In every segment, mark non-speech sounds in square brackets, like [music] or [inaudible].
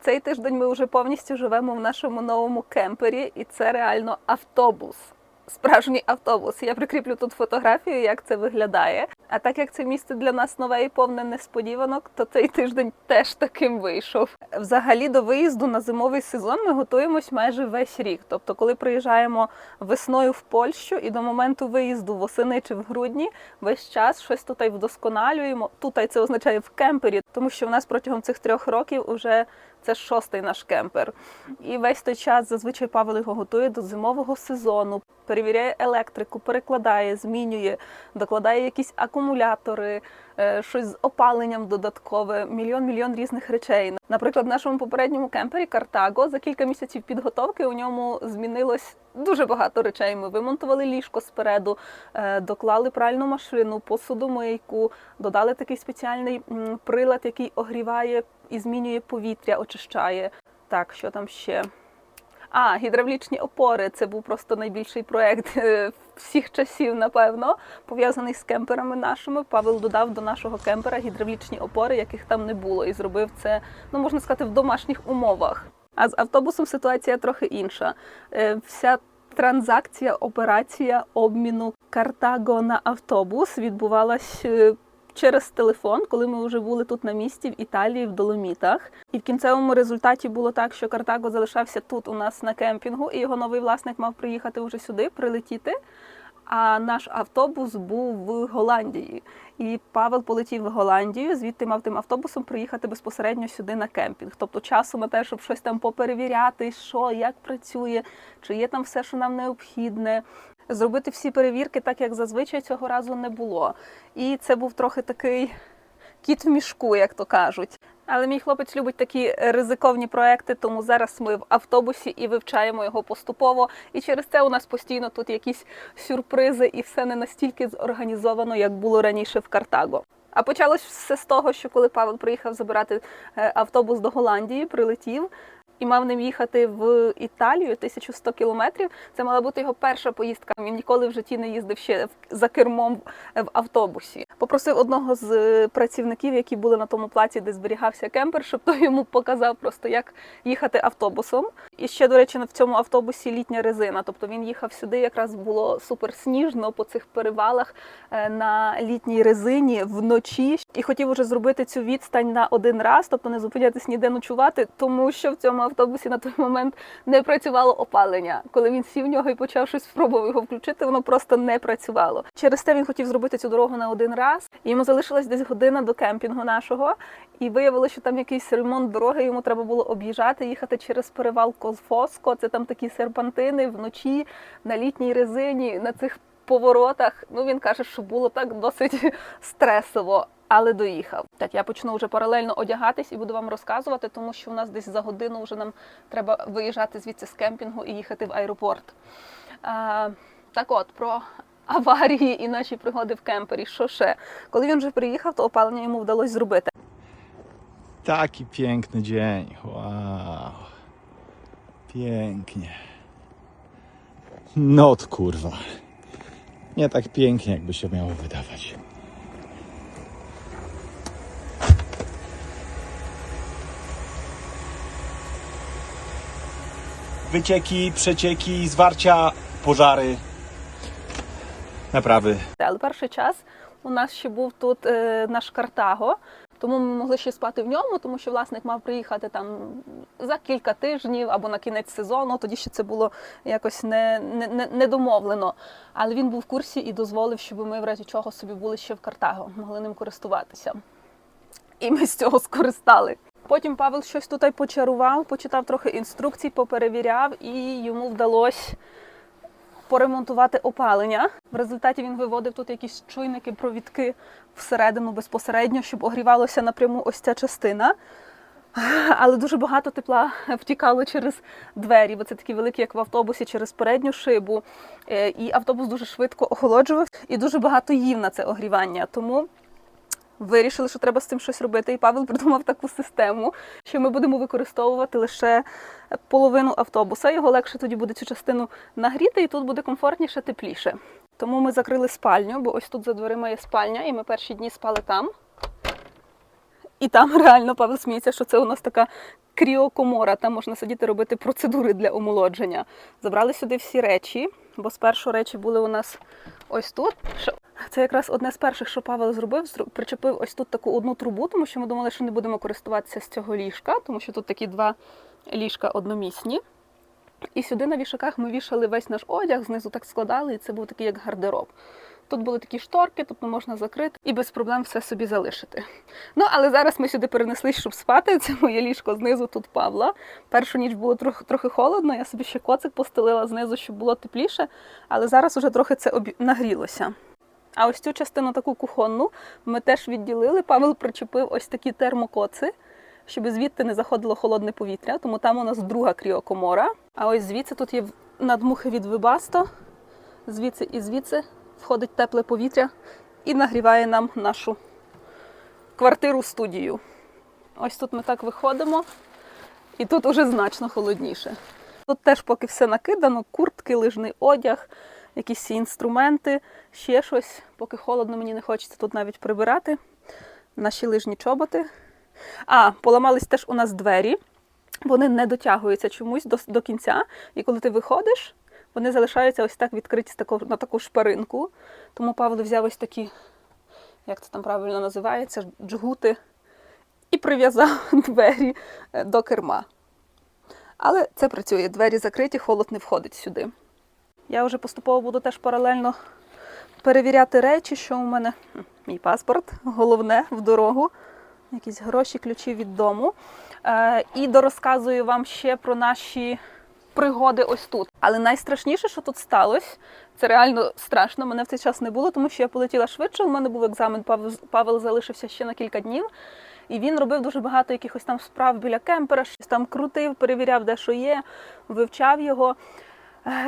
Цей тиждень ми вже повністю живемо в нашому новому кемпері, і це реально автобус. Справжній автобус. Я прикріплю тут фотографію, як це виглядає. А так як це місце для нас нове і повне несподіванок, то цей тиждень теж таким вийшов. Взагалі до виїзду на зимовий сезон ми готуємось майже весь рік. Тобто, коли приїжджаємо весною в Польщу і до моменту виїзду восени чи в грудні, весь час щось тут вдосконалюємо. Тут це означає в кемпері, тому що в нас протягом цих трьох років уже це шостий наш кемпер. І весь той час зазвичай Павел його готує до зимового сезону, перевіряє електрику, перекладає, змінює, докладає якісь акумулятори, е, щось з опаленням додаткове, мільйон мільйон різних речей. Наприклад, в нашому попередньому кемпері Картаго за кілька місяців підготовки у ньому змінилось дуже багато речей. Ми вимонтували ліжко спереду, е, доклали пральну машину, посудомийку, додали такий спеціальний прилад, який огріває і змінює повітря, очищає. Так, що там ще? А, гідравлічні опори. Це був просто найбільший проект е, всіх часів, напевно, пов'язаний з кемперами нашими. Павел додав до нашого кемпера гідравлічні опори, яких там не було, і зробив це, ну можна сказати, в домашніх умовах. А з автобусом ситуація трохи інша. Е, Вся транзакція, операція обміну Картаго на автобус відбувалась е, через телефон, коли ми вже були тут на місці в Італії, в Доломітах. І в кінцевому результаті було так, що Картаго залишався тут у нас на кемпінгу, і його новий власник мав приїхати вже сюди, прилетіти. А наш автобус був в Голландії. І Павел полетів в Голландію, звідти мав тим автобусом приїхати безпосередньо сюди на кемпінг. Тобто часу на те, щоб щось там поперевіряти, що, як працює, чи є там все, що нам необхідне. Зробити всі перевірки, так як зазвичай цього разу не було. І це був трохи такий кіт в мішку, як то кажуть. Але мій хлопець любить такі ризиковні проекти, тому зараз ми в автобусі і вивчаємо його поступово. І через це у нас постійно тут якісь сюрпризи, і все не настільки зорганізовано, як було раніше в Картаго. А почалось все з того, що коли Павел приїхав забирати е, автобус до Голландії, прилетів. І мав ним їхати в Італію 1100 кілометрів. Це мала бути його перша поїздка. Він ніколи в житті не їздив ще за кермом в автобусі. Попросив одного з е, працівників, які були на тому плаці, де зберігався кемпер, щоб той йому показав просто, як їхати автобусом. І ще, до речі, в цьому автобусі літня резина. Тобто він їхав сюди, якраз було супер сніжно по цих перевалах е, на літній резині вночі. І хотів уже зробити цю відстань на один раз, тобто не зупинятись ніде ночувати, тому що в цьому автобусі на той момент не працювало опалення. Коли він сів в нього і почав щось спробував його включити, воно просто не працювало. Через те він хотів зробити цю дорогу на один раз. І йому залишилась десь година до кемпінгу нашого. І виявилося, що там якийсь ремонт дороги, йому треба було об'їжджати, їхати через перевал Козфоско. Це там такі серпантини вночі на літній резині, на цих поворотах. Ну він каже, що було так досить [laughs] стресово. Але доїхав. Так, я почну вже паралельно одягатись і буду вам розказувати, тому що у нас десь за годину вже нам треба виїжджати звідси з кемпінгу і їхати в аеропорт. А, так от, про аварії і наші пригоди в кемпері. Що ще? Коли він вже приїхав, то опалення йому вдалося зробити. Taki piękny dzień. Wow. Pięknie. No to kurwa. Nie tak pięknie, jakby się miało wydawać. Wycieki, przecieki, zwarcia, pożary, naprawy. Але перший час у нас ще був тут наш Картаго, тому ми могли ще спати в ньому, тому що власник мав приїхати там за кілька тижнів або на кінець сезону. Тоді ще це було якось не, не, не домовлено. Але він був в курсі і дозволив, щоб ми в разі чого собі були ще в Картаго, могли ним користуватися. І ми з цього скористали. Потім Павел щось тут почарував, почитав трохи інструкцій, поперевіряв, і йому вдалося поремонтувати опалення. В результаті він виводив тут якісь чуйники, провідки всередину безпосередньо, щоб огрівалося напряму ось ця частина. Але дуже багато тепла втікало через двері, бо це такі великі, як в автобусі, через передню шибу. Е, І автобус дуже швидко охолоджував і дуже багато їв на це огрівання. Тому вирішили, що треба з цим щось робити. І Павел придумав таку систему, що ми будемо використовувати лише половину автобуса. Його легше тоді буде цю частину нагріти, і тут буде комфортніше, тепліше. Тому ми закрили спальню, бо ось тут за дверима є спальня, і ми перші дні спали там. І там реально Павел сміється, що це у нас така кріокомора, там можна сидіти робити процедури для омолодження. Забрали сюди всі речі, бо спершу речі були у нас ось тут. Це якраз одне з перших, що Павел зробив, причепив ось тут таку одну трубу, тому що ми думали, що не будемо користуватися з цього ліжка, тому що тут такі два ліжка одномісні. І сюди на вішаках ми вішали весь наш одяг, знизу так складали, і це був такий як гардероб. Тут були такі шторки, тобто можна закрити і без проблем все собі залишити. Ну, але зараз ми сюди перенеслись, щоб спати. Це моє ліжко знизу тут Павла. Першу ніч було трохи, трохи холодно, я собі ще коцик постелила знизу, щоб було тепліше, але зараз уже трохи це обі... нагрілося. А ось цю частину таку кухонну ми теж відділили. Павел причепив ось такі термокоци, щоб звідти не заходило холодне повітря, тому там у нас друга кріокомора. А ось звідси тут є надмухи від Вибасто, звідси і звідси входить тепле повітря і нагріває нам нашу квартиру-студію. Ось тут ми так виходимо, і тут уже значно холодніше. Тут теж поки все накидано: куртки, лижний одяг, якісь інструменти, ще щось. Поки холодно, мені не хочеться тут навіть прибирати. Наші лижні чоботи. А, поламались теж у нас двері. Вони не дотягуються чомусь до, до кінця. І коли ти виходиш, вони залишаються ось так відкриті на таку шпаринку. Тому Павло взяв ось такі, як це там правильно називається, джгути, і прив'язав [laughs] двері е, до керма. Але це працює. Двері закриті, холод не входить сюди. Я вже поступово буду теж паралельно перевіряти речі, що у мене мій паспорт, головне в дорогу, якісь гроші, ключі від дому. Е, і дорозказую вам ще про наші пригоди ось тут. Але найстрашніше, що тут сталося, це реально страшно. Мене в цей час не було, тому що я полетіла швидше. У мене був екзамен. Павел, Павел залишився ще на кілька днів. І він робив дуже багато якихось там справ біля кемпера, щось там крутив, перевіряв, де що є, вивчав його.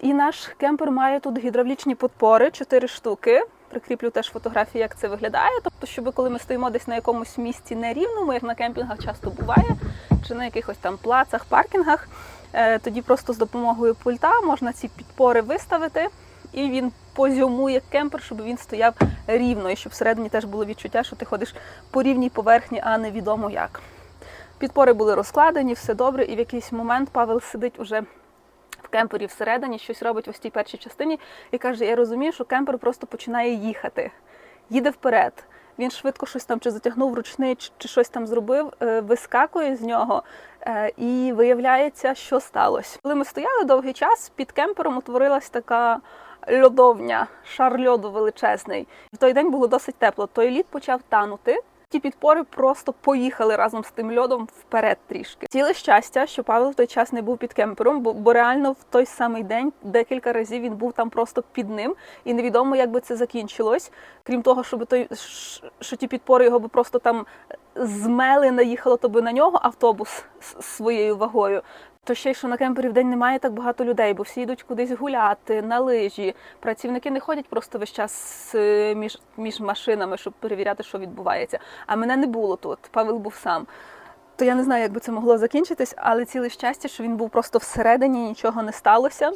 І наш кемпер має тут гідравлічні подпори, чотири штуки. Прикріплю теж фотографії, як це виглядає. Тобто, щоб коли ми стоїмо десь на якомусь місці нерівному, як на кемпінгах часто буває, чи на якихось там плацах, паркінгах, е, тоді просто з допомогою пульта можна ці підпори виставити, і він позйомує кемпер, щоб він стояв рівно, і щоб всередині теж було відчуття, що ти ходиш по рівній поверхні, а не відомо як. Підпори були розкладені, все добре, і в якийсь момент Павел сидить уже в кемпері всередині, щось робить ось в тій першій частині і каже: Я розумію, що кемпер просто починає їхати, їде вперед. Він швидко щось там чи затягнув ручний, чи, чи щось там зробив, е, вискакує з нього, е, і виявляється, що сталося. Коли ми стояли довгий час, під кемпером утворилась така льодовня, шар льоду величезний. В той день було досить тепло. Той лід почав танути. Ті підпори просто поїхали разом з тим льодом вперед трішки. Ціле щастя, що Павел в той час не був під кемпером, бо, бо реально в той самий день декілька разів він був там просто під ним, і невідомо, як би це закінчилось. Крім того, щоб той що ті підпори його би просто там змели, наїхало то би на нього автобус своєю вагою. То ще що на кемпері в день немає так багато людей, бо всі йдуть кудись гуляти на лижі. Працівники не ходять просто весь час е, між, між машинами, щоб перевіряти, що відбувається. А мене не було тут. Павел був сам. То я не знаю, як би це могло закінчитись, але ціле щастя, що він був просто всередині, нічого не сталося.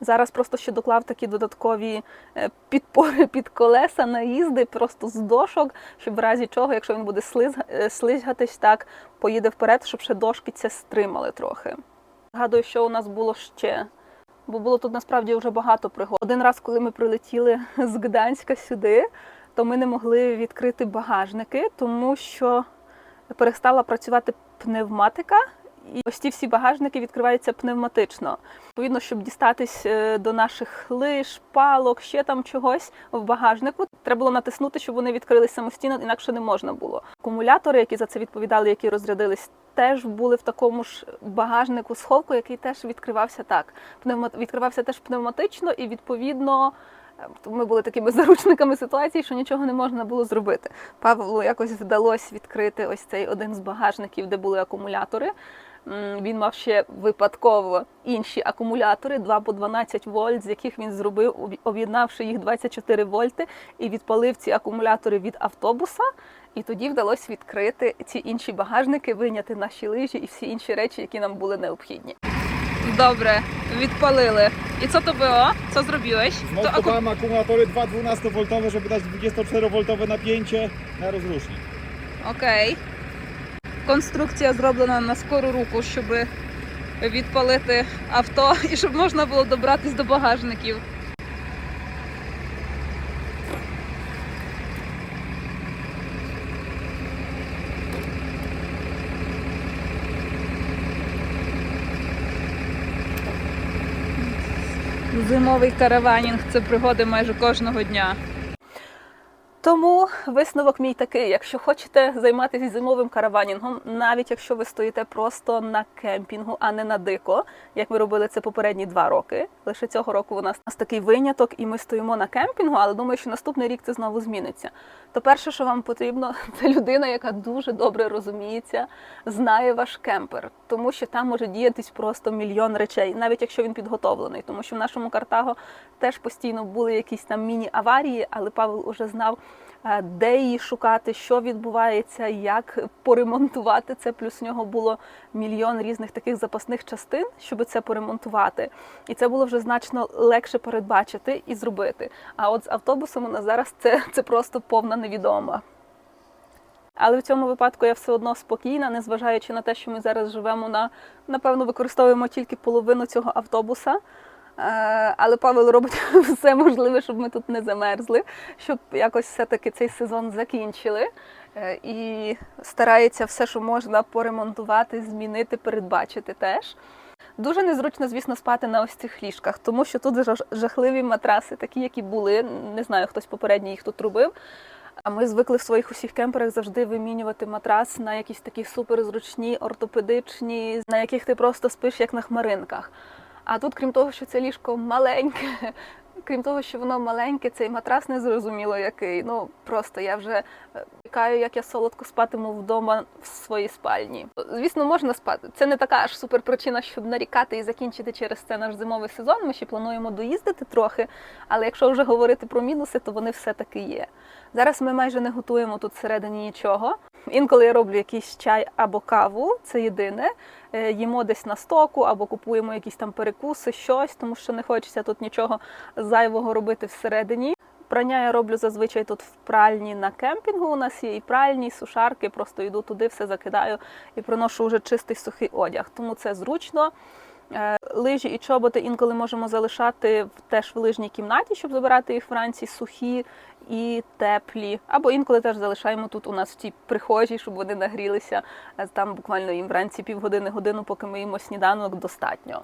Зараз просто ще доклав такі додаткові е, підпори під колеса, наїзди просто з дошок, щоб в разі чого, якщо він буде е, слизгатись так, поїде вперед, щоб ще дошки це стримали трохи. Згадую, що у нас було ще. Бо було тут насправді вже багато пригод. Один раз, коли ми прилетіли [laughs] з Гданська сюди, то ми не могли відкрити багажники, тому що перестала працювати пневматика. І ось ці всі багажники відкриваються пневматично. Відповідно, щоб дістатись е, до наших лиж, палок, ще там чогось в багажнику, треба було натиснути, щоб вони відкрились самостійно, інакше не можна було. Акумулятори, які за це відповідали, які розрядились, теж були в такому ж багажнику сховку, який теж відкривався так. Пневма... Відкривався теж пневматично, і відповідно. е, Ми були такими [laughs] заручниками ситуації, що нічого не можна було зробити. Павлу якось вдалося відкрити ось цей один з багажників, де були акумулятори. Він мав ще випадково інші акумулятори 2 по 12 вольт, з яких він зробив, об'є- об'єднавши їх 24 вольти, і відпалив ці акумулятори від автобуса. І тоді вдалося відкрити ці інші багажники, вийняти наші лижі і всі інші речі, які нам були необхідні. Добре, відпалили. І co to było? Co zrobiłeś? Zmontowałem akumulatory 2 12V, żeby dać 24V napięcie na rozrusznik. Okej. конструкція зроблена на скору руку, щоб відпалити авто і щоб можна було добратись до багажників. Зимовий караванінг це пригоди майже кожного дня. Тому висновок мій такий: якщо хочете займатися зимовим караванінгом, навіть якщо ви стоїте просто на кемпінгу, а не на дико, як ми робили це попередні два роки. Лише цього року у нас такий виняток, і ми стоїмо на кемпінгу, але думаю, що наступний рік це знову зміниться. То перше, що вам потрібно, [laughs] це людина, яка дуже добре розуміється, знає ваш кемпер, тому що там може діятись просто мільйон речей, навіть якщо він підготовлений. Тому що в нашому Картаго теж постійно були якісь там міні-аварії, але Павел уже знав, де її шукати, що відбувається, як поремонтувати це. Плюс в нього було мільйон різних таких запасних частин, щоб це поремонтувати. І це було вже значно легше передбачити і зробити. А от з автобусом у нас зараз це, це просто повна невідома. Але в цьому випадку я все одно спокійна, незважаючи на те, що ми зараз живемо на напевно використовуємо тільки половину цього автобуса. Е, Але Павел робить [laughs] все можливе, щоб ми тут не замерзли, щоб якось все-таки цей сезон закінчили. Е, І старається все, що можна, поремонтувати, змінити, передбачити теж. Дуже незручно, звісно, спати на ось цих ліжках, тому що тут жахливі матраси, такі, які були. Не знаю, хтось попередньо їх тут робив. А ми звикли в своїх усіх кемперах завжди вимінювати матрас на якісь такі суперзручні, ортопедичні, на яких ти просто спиш як на хмаринках. А тут, крім того, що це ліжко маленьке, [laughs] крім того, що воно маленьке, цей матрас не зрозуміло який. Ну просто я вже чекаю, як я солодко спатиму вдома в своїй спальні. Звісно, можна спати. Це не така аж суперпричина, щоб нарікати і закінчити через це наш зимовий сезон. Ми ще плануємо доїздити трохи, але якщо вже говорити про мінуси, то вони все-таки є. Зараз ми майже не готуємо тут всередині нічого. Інколи я роблю якийсь чай або каву, це єдине. Е, Їмо десь на стоку або купуємо якісь там перекуси, щось, тому що не хочеться тут нічого зайвого робити всередині. Прання я роблю зазвичай тут в пральні на кемпінгу. У нас є і пральні, і сушарки. Просто йду туди, все закидаю і приношу вже чистий сухий одяг. Тому це зручно. Е, Лижі і чоботи інколи можемо залишати теж в лижній кімнаті, щоб забирати їх вранці сухі і теплі. Або інколи теж залишаємо тут у нас в тій прихожій, щоб вони нагрілися. Е, Там буквально їм вранці півгодини, годину, поки ми їмо сніданок, достатньо.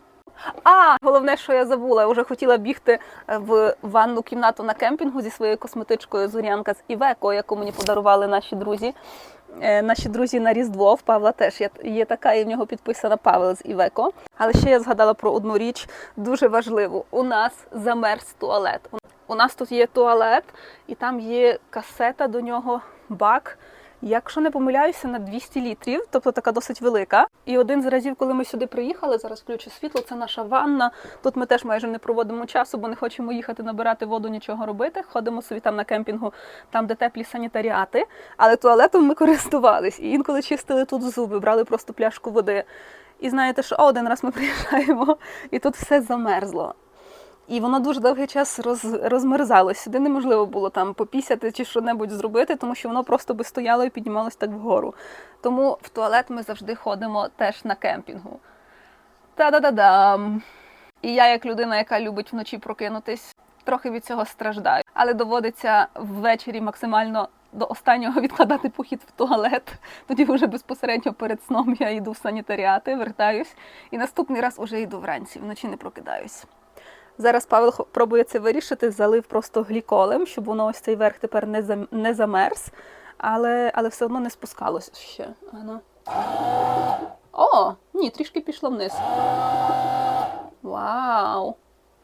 А головне, що я забула, я вже хотіла бігти е, в ванну кімнату на кемпінгу зі своєю косметичкою Зорянка з Івеко, яку мені подарували наші друзі. Е, Наші друзі на Різдво в Павла теж є, є така, і в нього підписана Павел з Івеко. Але ще я згадала про одну річ дуже важливу. У нас замерз туалет. У нас тут є туалет, і там є касета до нього, бак. Якщо не помиляюся, на 200 літрів, тобто така досить велика. І один з разів, коли ми сюди приїхали, зараз включу світло, це наша ванна. Тут ми теж майже не проводимо часу, бо не хочемо їхати набирати воду, нічого робити. Ходимо собі там на кемпінгу, там де теплі санітаріати. Але туалетом ми користувались. І інколи чистили тут зуби, брали просто пляшку води. І знаєте, що один раз ми [laughs] приїжджаємо, і тут все замерзло. І воно дуже довгий час роз, розмерзалось. Сюди неможливо було там попісяти чи що-небудь зробити, тому що воно просто би стояло і піднімалось так вгору. Тому в туалет ми завжди ходимо теж на кемпінгу. Та-да-да-дам! І я, як людина, яка любить вночі прокинутись, трохи від цього страждаю. Але доводиться ввечері максимально до останнього [laughs] відкладати похід в туалет. Тоді вже безпосередньо перед сном я йду в санітаріати, вертаюсь, і наступний раз уже йду вранці, вночі не прокидаюсь. Зараз Павел пробує це вирішити, залив просто гліколем, щоб воно ось цей верх тепер не, зам... не замерз, але, але все одно не спускалося ще. Ано. О, ні, трішки пішло вниз. Вау!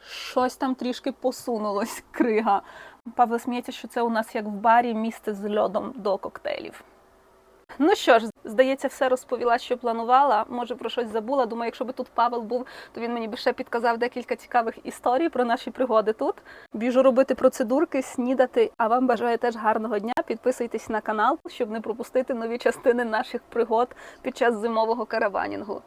Щось там трішки посунулось, [laughs] крига. Павло сміється, що це у нас як в барі місце з льодом до коктейлів. Ну що ж, здається, все розповіла, що планувала. Може про щось забула. Думаю, якщо би тут Павел був, то він мені би ще підказав декілька цікавих історій про наші пригоди тут. Біжу робити процедурки, снідати. А вам бажаю теж гарного дня. Підписуйтесь на канал, щоб не пропустити нові частини наших пригод під час зимового караванінгу.